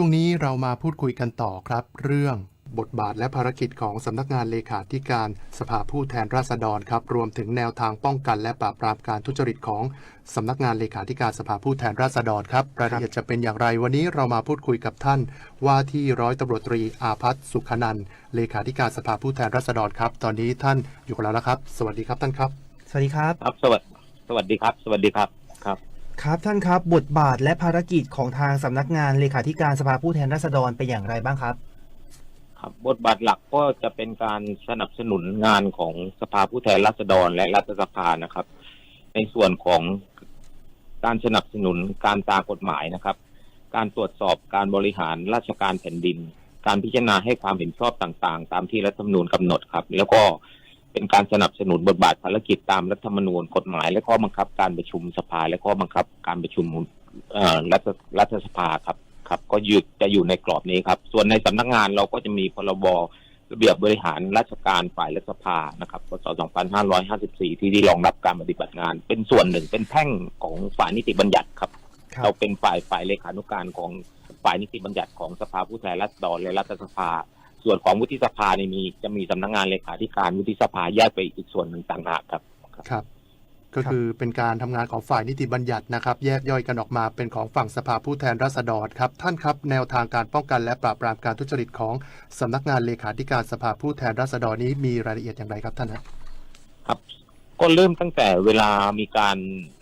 ช่วงนี้เรามาพูดคุยกันต่อครับ เรื่องบทบาทและภารกิจของสำนักงานเลขาธิการสภาผู้แทนราษฎรครับ รวมถึงแนวทางป้องกันและปราบปรามการทุจริตของสำนักงานเลขาธิการสภาผู้แทนราษฎรครับรายละเอียดจะเป็นอย่างไรวันนี้เรามาพูดคุยกับท่าน ว่าที่ร้อยตำรวจตรีอาพัฒน์สุขนันเลขาธิการสภาผู้แทนราษฎรครับ ตอนนี้ท่านอยู่กับเราแล้วครับ สวัสดีครับท่านครับ สวัสดีครับ ครับสวัสสวัสดีครับ สวัสดีครับครับ ครับท่านครับบทบาทและภารกิจของทางสำนักงานเลขาธิการสภาผู้แทนราษฎรเป็นอย่างไรบ้างครับ ครับ บทบาทหลักก็จะเป็นการสนับสนุนงานของสภาผู้แทนราษฎรและรัฐสภานะครับ ในส่วนของการสนับสนุนการตากฎหมายนะครับ การตรวจสอบการบริหารราชการแผ่นดิน การพิจารณาให้ความเห็นชอบต่างๆ ตามที่รัฐธรรมนูญกำหนดครับ แล้วก็ เป็นการสนับสนุนบทบาทภารกิจตามรัฐธรรมนูญกฎหมาย และข้อบังคับการประชุมสภา และข้อบังคับการประชุมเอ่อรัฐรัฐสภาครับครับก็อยู่จะอยู่ในกรอบนี้ครับ ส่วนในสำนักงานเราก็จะมีพรบระเบียบบริหารราชการฝ่ายรัฐสภานะครับพศ2554 ที่ที่รองรับการปฏิบัติงาน เป็นส่วนหนึ่งเป็นแท่งของฝ่ายนิติบัญญัติครับครับ เราเป็นฝ่ายฝ่ายเลขานุการของฝ่ายนิติบัญญัติของสภาผู้แทนราษฎรและรัฐสภา ส่วนของวุฒิสภาเนี่ยมีจะมีสำนักงานเลขาธิการวุฒิสภาแยกไปอีกส่วนหนึ่งต่างหากครับครับ ก็คือเป็นการทำงานของฝ่ายนิติบัญญัตินะครับ แยกย่อยกันออกมาเป็นของฝั่งสภาผู้แทนราษฎรครับ ท่านครับ แนวทางการป้องกันและปราบปรามการทุจริตของสำนักงานเลขาธิการสภาผู้แทนราษฎรนี้มีรายละเอียดอย่างไรครับท่านฮะครับ ก็เริ่มตั้งแต่เวลามีการ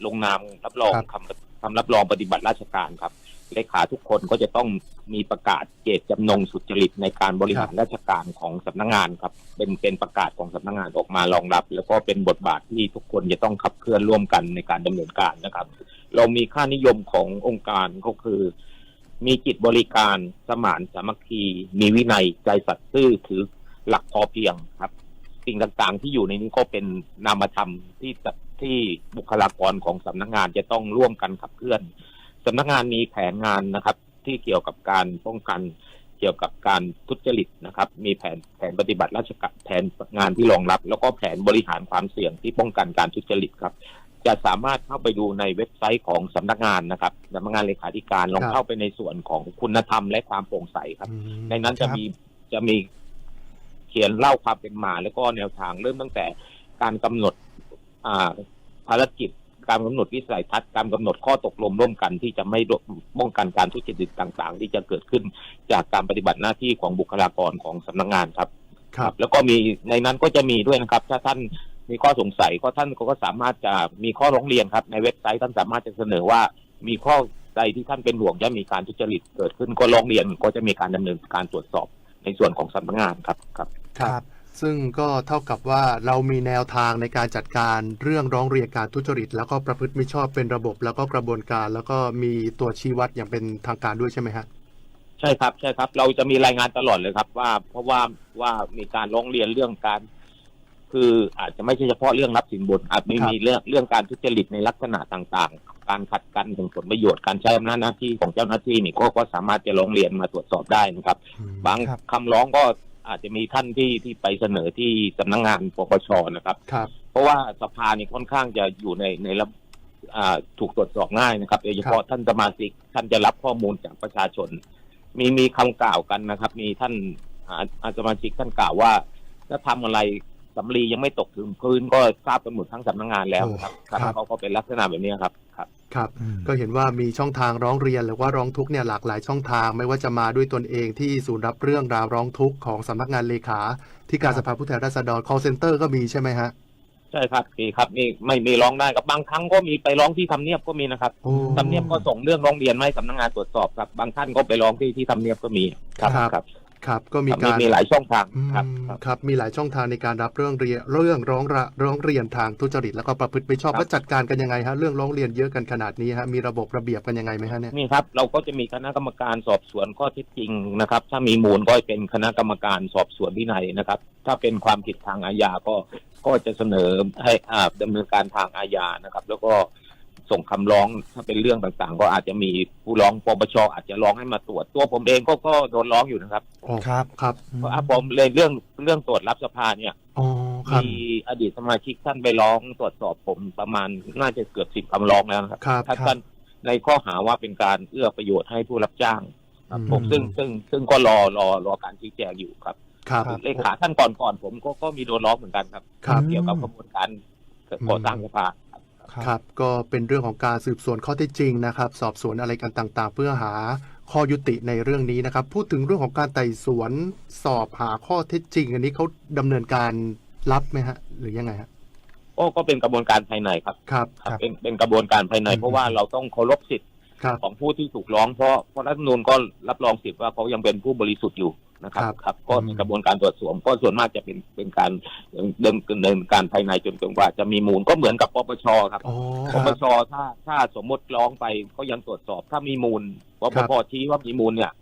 ลงนามรับรองครับคำ คำรับรองปฏิบัติราชการครับเลขาทุกคนก็จะต้องมีประกาศเจตจำนงสุจริตในการบริหารราชการของสำนักงานครับ เป็นเป็นประกาศของสำนักงานออกมารองรับ แล้วก็เป็นบทบาทที่ทุกคนจะต้องขับเคลื่อนร่วมกันในการดำเนินการนะครับ เรามีค่านิยมขององค์การก็คือ มีจิตบริการสมานสามัคคี มีวินัยใจสัตย์ซื่อถือหลักพอเพียงครับ สิ่งต่างๆที่อยู่ในนี้ก็เป็นนามธรรมที่จะ ที่บุคลากรของสำนักงานจะต้องร่วมกันขับเคลื่อนสำนักงานมีแผนงานนะครับ ที่เกี่ยวกับการป้องกันเกี่ยวกับการทุจริตนะครับ มีแผนแผนปฏิบัติราชการแผนงานที่รองรับ แล้วก็แผนบริหารความเสี่ยงที่ป้องกันการทุจริตครับ จะสามารถเข้าไปดูในเว็บไซต์ของสำนักงานนะครับสำนักงานเลขาธิการลองครับเข้าไปในส่วนของคุณธรรมและความโปร่งใสครับอืมในนั้นจะครับมีจะมีเขียนเล่าความเป็นมา แล้วก็แนวทางเริ่มตั้งแต่การกำหนดอ่า ภารกิจการกำหนดวิสัยทัศน์การกำหนดข้อตกลงร่วมกันที่จะไม่ป้องกันการทุจริตต่าง ๆ ที่จะเกิดขึ้นจากการปฏิบัติหน้าที่ของบุคลากรของสำนักงานครับ ครับ แล้วก็มีในนั้นก็จะมีด้วยนะครับ ถ้าท่านมีข้อสงสัยก็ท่านก็สามารถจะมีข้อร้องเรียนครับ ในเว็บไซต์ท่านสามารถจะเสนอว่ามีข้อใดที่ท่านเป็นห่วงจะมีการทุจริตเกิดขึ้นก็ร้องเรียนก็จะมีการดำเนินการตรวจสอบในส่วนของสำนักงานครับครับครับ ซึ่งก็เท่ากับว่าเรามีแนวทางในการจัดการเรื่องร้องเรียนการทุจริต แล้วก็ประพฤติมิชอบเป็นระบบ แล้วก็กระบวนการ แล้วก็มีตัวชี้วัดอย่างเป็นทางการด้วยใช่ไหมฮะใช่ครับใช่ครับ เราจะมีรายงานตลอดเลยครับ ว่าเพราะว่าว่ามีการร้องเรียนเรื่องการ คืออาจจะไม่ใช่เฉพาะเรื่องรับสินบนอาจมีครับมีเรื่องเรื่องการทุจริตในลักษณะต่างๆ การขัดกันถึงผลประโยชน์การใช้อำนาจหน้าที่ของเจ้าหน้าที่นี่ก็ก็สามารถจะร้องเรียนมาตรวจสอบได้นะครับอืมบางครับคำร้องก็ อาจจะมีท่านที่ที่ไปเสนอที่สำนักงานปปชนะครับ ครับ เพราะว่าสภานี่ค่อนข้างจะอยู่ในในระอ่าถูกตรวจสอบง่ายนะครับโดยเฉพาะท่านสมาชิกท่านจะรับข้อมูลจากประชาชน มีมีคำกล่าวกันนะครับ มีท่านอาอาสมาชิกท่านกล่าวว่าถ้าทำอะไรสำลียังไม่ตกถึงพื้นก็ทราบกันหมดทั้งสำนักงานแล้วนะครับโอ้ครับเขาก็เป็นลักษณะแบบนี้ครับ ครับครับอืมก็เห็นว่ามีช่องทางร้องเรียนหรือว่าร้องทุกข์เนี่ยหลากหลายช่องทาง ไม่ว่าจะมาด้วยตนเองที่ศูนย์รับเรื่องราวร้องทุกข์ของสำนักงานเลขาที่การครัสบภาผู้แทนราษฎร call center ก็มีใช่ไหมฮะใช่ครับมีครับมีไม่มีร้องได้กับบางครั้งก็มีไปร้องที่ทำเนียบก็มีนะครับโอ้ทำเนียบก็ส่งเรื่องร้องเรียนมาให้สำนักงานตรวจสอบครับบางท่านก็ไปร้องที่ที่ทำเนียบก็มีครับครับ ครับครับก็มีมีการมีหลายช่องทางอืมครับครับครับมีหลายช่องทางในการรับเรื่องเรียนเรื่องร้องระร้องเรียนทางทุจริตแล้วก็ประพฤติไม่ชอบครับแล้วจัดการกันยังไงฮะเรื่องร้องเรียนเยอะกันขนาดนี้ฮะมีระบบระเบียบกันยังไงไหมฮะเนี่ยนี่ครับเราก็จะมีคณะกรรมการสอบสวนข้อเท็จจริงนะครับ ถ้ามีมูลก็เป็นคณะกรรมการสอบสวนวินัยนะครับ ถ้าเป็นความผิดทางอาญาก็ก็จะเสนอให้อ่าดำเนินการทางอาญานะครับ แล้วก็ ส่งคำร้องถ้าเป็นเรื่องต่างๆ ก็อาจจะมีผู้ร้องปปชอาจจะร้องให้มาตรวจตัวผมเองก็ก็โดนร้องอยู่นะครับอ๋อครับครับเพราะอะผมเลยเรื่องเรื่องตรวจรับสภาเนี่ยอ๋อครับมีอดีตสมาชิกท่านไปร้องตรวจสอบผมประมาณน่าจะเกือบสิบคำร้องแล้วนะครับครับถ้าท่านในข้อหาว่าเป็นการเอื้อประโยชน์ให้ผู้รับจ้างครับอืมผมซึ่งซึ่งซึ่งก็รอรอรอการชี้แจงอยู่ครับครับครับเลขาท่านก่อนก่อนผมก็ก็มีโดนร้องเหมือนกันครับครับเกี่ยวกับกระบวนการก่อสร้างสภา ครับครับก็เป็นเรื่องของการสืบสวนข้อเท็จจริงนะครับ สอบสวนอะไรกันต่างๆ เพื่อหาข้อยุติในเรื่องนี้นะครับ พูดถึงเรื่องของการไต่สวนสอบหาข้อเท็จจริง อันนี้เขาดำเนินการรับไหมฮะ หรือยังไงฮะก็ก็เป็นกระบวนการภายในครับครับครับเป็นเป็นกระบวนการภายในอืมเพราะว่าเราต้องเคารพสิทธิ์ครับของผู้ที่ถูกร้องเพราะเพราะรัฐธรรมนูญก็รับรองสิทธิ์ว่าเขายังเป็นผู้บริสุทธิ์อยู่ นะครับครับครับก็อืมในกระบวนการตรวจสอบก็ส่วนมากจะเป็นเป็นการเดินเดินการภายในจนจนกว่าจะมีมูลก็เหมือนกับปปชครับอ๋อคปรับปชถ้าถ้าสมมติร้องไปก็ยังตรวจสอบ ถ้ามีมูลปปครับชชี้ว่ามีมูลเนี่ย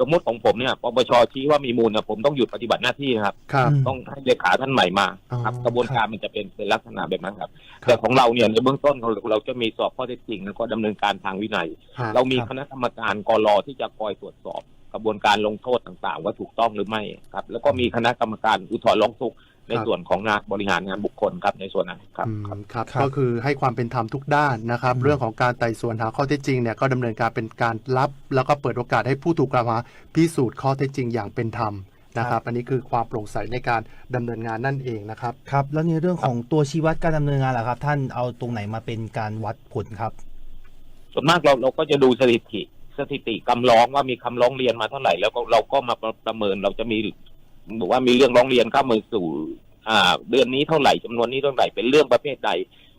สมมติของผมเนี่ยปปชชี้ว่ามีมูลเนี่ยผมต้องหยุดปฏิบัติหน้าที่นะครับครับอืมต้องให้เลขาท่านใหม่มาครับอ๋อกระบวนการมันจะเป็นเป็นลักษณะแบบนั้นครับครับ แต่ของเราเนี่ยในเบื้องต้นเราเราจะมีสอบข้อเท็จจริงแล้วก็ดำเนินการทางวินัยฮะเรามีครับคณะกรรมการกรอที่จะคอยตรวจสอบ กระบวนการลงโทษต่างๆ ว่าถูกต้องหรือไม่ครับ แล้วก็มีคณะกรรมการอุทธรณ์ร้องทุกข์ในครับส่วนของงานบริหารงานบุคคลครับในส่วนนั้นครับอืมครับครับครับก็คือให้ความเป็นธรรมทุกด้านนะครับ อืม เรื่องของการไต่สวนหาข้อเท็จจริงเนี่ยก็ดำเนินการเป็นการรับ แล้วก็เปิดโอกาสให้ผู้ถูกกล่าวหาพิสูจน์ข้อเท็จจริงอย่างเป็นธรรมนะครับ อันนี้คือความโปร่งใสในการดำเนินงานนั่นเองนะครับ ครับ แล้วในเรื่องของตัวชี้วัดการดำเนินงานล่ะครับ ท่านเอาตรงไหนมาเป็นการวัดผลครับ ส่วนมากเราเราก็จะดูสถิติ สถิติคำร้องว่ามีคำร้องเรียนมาเท่าไหร่ แล้วก็เราก็มาประประเมินเราจะมีบอกว่ามีเรื่องร้องเรียนเข้ามาสู่ อ่า เดือนนี้เท่าไหร่จำนวนนี้เท่าไหร่เป็นเรื่องประเภทใด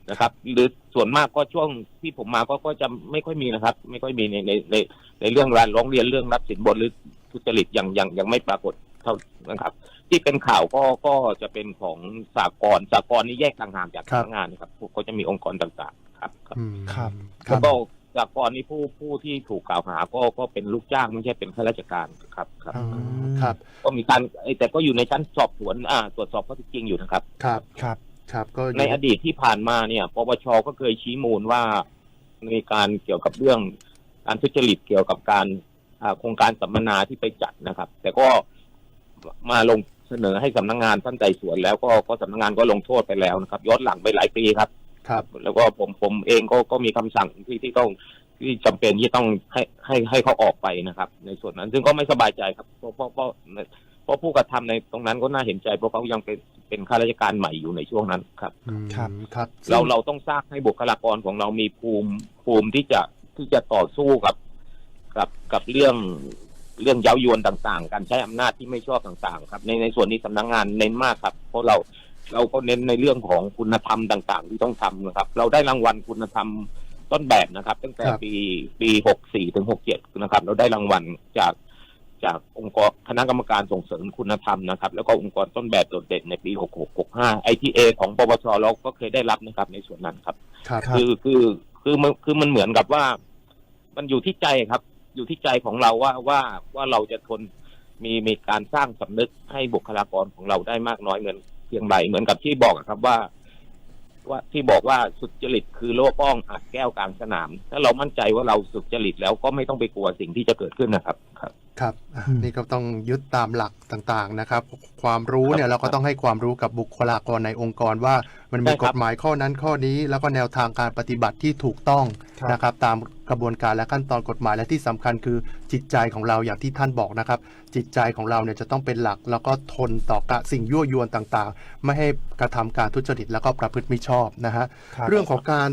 นะครับ หรือส่วนมากก็ช่วงที่ผมมาก็ก็จะไม่ค่อยมีนะครับ ไม่ค่อยมีในในในในเรื่องการร้องเรียนเรื่องรับสินบนหรือทุจริตยังยังยังไม่ปรากฏเท่านะครับ ที่เป็นข่าวก็ก็จะเป็นของสากลสากลนี่แยกต่างหากจากครัสำบนักงานนะครับก็จะมีองค์กรต่างๆ ครับ ครับอืมครับคแล้รัวบก็ จากกรณีผู้ผู้ที่ถูกกล่าวหาก็ก็เป็นลูกจ้างไม่ใช่เป็นข้าราชการครับครับอ๋อครับ ก็มีการเอ้ยแต่ก็อยู่ในชั้นสอบสวนอ่าตรวจสอบข้อเท็จจริงอยู่นะครับ ครับครับครับก็อยู่ในอดีตที่ผ่านมาเนี่ยปปชก็เคยชี้มูลว่ามีการเกี่ยวกับเรื่องการทุจริตเกี่ยวกับการอ่าโครงการสัมมนาที่ไปจัดนะครับ แต่ก็มาลงเสนอให้สำนักงานท่านไต่สวนแล้วก็ก็สำนักงานก็ลงโทษไปแล้วนะครับย้อนหลังไปหลายปีครับ ครับ แล้วก็ผมผมเองก็ก็มีคำสั่งที่ที่ต้องที่จำเป็นที่ต้องให้ให้ให้เขาออกไปนะครับ ในส่วนนั้น ซึ่งก็ไม่สบายใจครับเพราะเพราะเพราะเพราะผู้กระทำในตรงนั้นก็น่าเห็นใจ เพราะเขายังเป็นเป็นข้าราชการใหม่อยู่ในช่วงนั้นครับอืมครับครับ เราเราต้องสร้างให้บุคลากรของเรามีภูมิภูมิที่จะที่จะต่อสู้กับกับกับเรื่องเรื่องเย้ายวนต่างๆ การใช้อำนาจที่ไม่ชอบต่างๆ ครับ ในในส่วนนี้สำนักงานเน้นมากครับ เพราะเรา เราก็เน้นในเรื่องของคุณธรรมต่าง ๆ ที่ต้องทำนะครับ เราได้รางวัลคุณธรรมต้นแบบนะครับ ตั้งแต่ครับ ปีปีหกสี่ถึงหกเจ็ดนะครับ เราได้รางวัลจากจากองค์กรคณะกรรมการส่งเสริมคุณธรรมนะครับ แล้วก็องค์กรต้นแบบโดดเด่นในปีหกหกหกห้าไอทีเอของปปชเราก็เคยได้รับนะครับในส่วนนั้นครับ ครับ ครับ คือคือคือมันคือมันเหมือนกับว่า มันอยู่ที่ใจครับ อยู่ที่ใจของเราว่าว่าว่าเราจะทนมีมีการสร้างสำนึกให้บุคลากรของเราได้มากน้อยเหมือน เพียงไรเหมือนกับที่บอกครับว่า ว่าที่บอกว่าสุจริตคือโล่ป้องอัดแก้วกลางสนาม ถ้าเรามั่นใจว่าเราสุจริตแล้วก็ไม่ต้องไปกลัวสิ่งที่จะเกิดขึ้นนะครับครับ ครับอะอืมนี่ก็ต้องยึดตามหลักต่างๆนะครับ ความรู้เนี่ยครับเราก็ต้องให้ความรู้กับบุคลากรในองค์กรว่ามันมีใช่คกรับฎหมายข้อนั้นข้อนี้ แล้วก็แนวทางการปฏิบัติที่ถูกต้องครับนะครับ ตามกระบวนการและขั้นตอนกฎหมายและที่สำคัญคือจิตใจของเราอย่างที่ท่านบอกนะครับ จิตใจของเราเนี่ยจะต้องเป็นหลัก แล้วก็ทนต่อกะสิ่งยั่วยวนต่างๆ ไม่ให้กระทำการทุจริตแล้วก็ประพฤติมิชอบนะฮะครับเรื่องของการ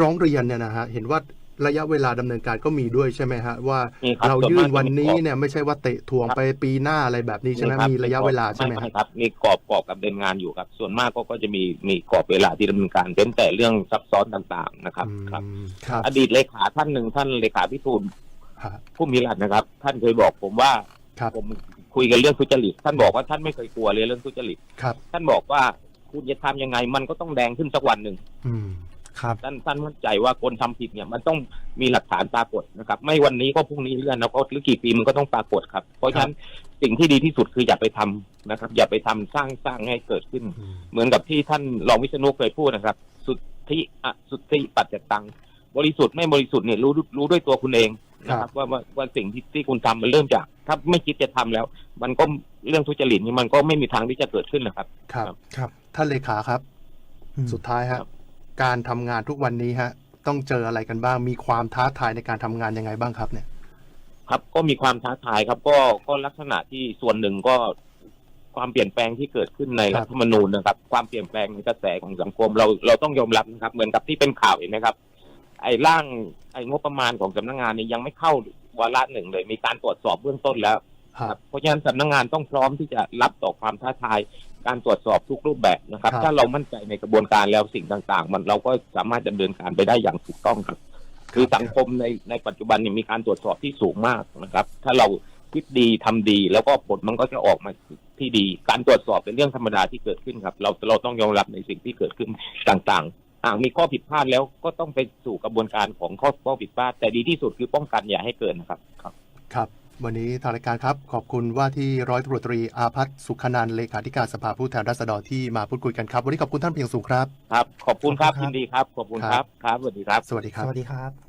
ร้องเรียนเนี่ยนะฮะเห็นว่า ระยะเวลาดำเนินการก็มีด้วยใช่ไหมฮะว่ามีครับเราส่วนยื่มานกจะวันนี้มีกรอบเนี่ยไม่ใช่ว่าเตะทวงไปปีหน้าอะไรแบบนี้ใช่ไหมครับมีระยะเวลาใช่ไหมไม่ฮะครับ มีกรอบกรอบกับเดินงานอยู่ครับ ส่วนมากก็ก็จะมีมีกรอบเวลาที่ดำเนินการเป็นแต่เรื่องซับซ้อนต่างๆนะครับอืมครับครับ อดีตเลขาท่านหนึ่งท่านเลขาพิทูลฮะผู้มีหลักนะครับ ท่านเคยบอกผมว่าครับผมคุยกันเรื่องทุจริตท่านบอกว่าท่านไม่เคยกลัวเลยเรื่องทุจริตครับท่านบอกว่าคุณจะทำยังไงมันก็ต้องแดงขึ้นสักวันหนึ่งอืม ครับท่านท่านมั่นใจว่าคนทำผิดเนี่ยมันต้องมีหลักฐานปรากฏนะครับ ไม่วันนี้ก็พรุ่งนี้เลื่อนแล้วก็หรือกี่ปีมันก็ต้องปรากฏครับ เพราะฉะนั้นสิ่งที่ดีที่สุดคืออย่าไปทำนะครับ อย่าไปทำสร้างสร้างให้เกิดขึ้นอืมเหมือนกับที่ท่านรองวิษณุเคยพูดนะครับ สุทธิอสุทธิปัจจตัง บริสุทธิ์ไม่บริสุทธิ์เนี่ยรู้รู้ด้วยตัวคุณเองนะครับว่าว่าว่าสิ่งที่ที่คุณทำมันเริ่มจาก ถ้าไม่คิดจะทำแล้ว มันก็เรื่องทุจริตนี่มันก็ไม่มีทางที่จะเกิดขึ้นนะครับ ครับครับ ท่านเลขาครับอืมสุดท้ายครัฮะบ การทำงานทุกวันนี้ฮะ ต้องเจออะไรกันบ้าง มีความท้าทายในการทำงานยังไงบ้างครับเนี่ย ครับก็มีความท้าทายครับก็ก็ลักษณะที่ส่วนหนึ่งก็ความเปลี่ยนแปลงที่เกิดขึ้นในครัรับฐธรรมนูญนะครับ ความเปลี่ยนแปลงในกระแสของสังคมเราเราต้องยอมรับนะครับ เหมือนกับที่เป็นข่าวเห็นไหมครับ ไอ้ร่างไอ้งบประมาณของสำนักงานนี้ยังไม่เข้าวาระหนึ่งเลย มีการตรวจสอบเบื้องต้นแล้ว ครับ เพราะฉะนั้นสำนักงานต้องพร้อมที่จะรับต่อความท้าทาย การตรวจสอบทุกรูปแบบนะครับ ครับ ถ้าเรามั่นใจในกระบวนการแล้วสิ่งต่างๆ มันเราก็สามารถดำเนินการไปได้อย่างถูกต้องครับ คือสังคมในในปัจจุบันเนี่ยมีการตรวจสอบที่สูงมากนะครับ ถ้าเราคิดดีทำดี แล้วก็ผลมันก็จะออกมาที่ดี การตรวจสอบเป็นเรื่องธรรมดาที่เกิดขึ้นครับ เราเราต้องยอมรับในสิ่งที่เกิดขึ้นต่างๆหากมีข้อผิดพลาดแล้วก็ต้องไปสู่กระบวนการของข้อข้อผิดพลาดแต่ดีที่สุดคือป้องกันอย่าให้เกิดนะครับครับ ครับ วันนี้ทางรายการครับขอบคุณว่าที่ร้อยตำรวจตรีอาพัฒน์สุขนันท์เลขาธิการสภาผู้แทนราษฎรที่มาพูดคุยกันครับ วันนี้ขอบคุณท่านเพียงสูงครับ ครับ ขอบคุณครับขอบคุณครับยินดีครับ ขอบคุณครับ ครับ สวัสดีครับ สวัสดีครับ สวัสดีครับ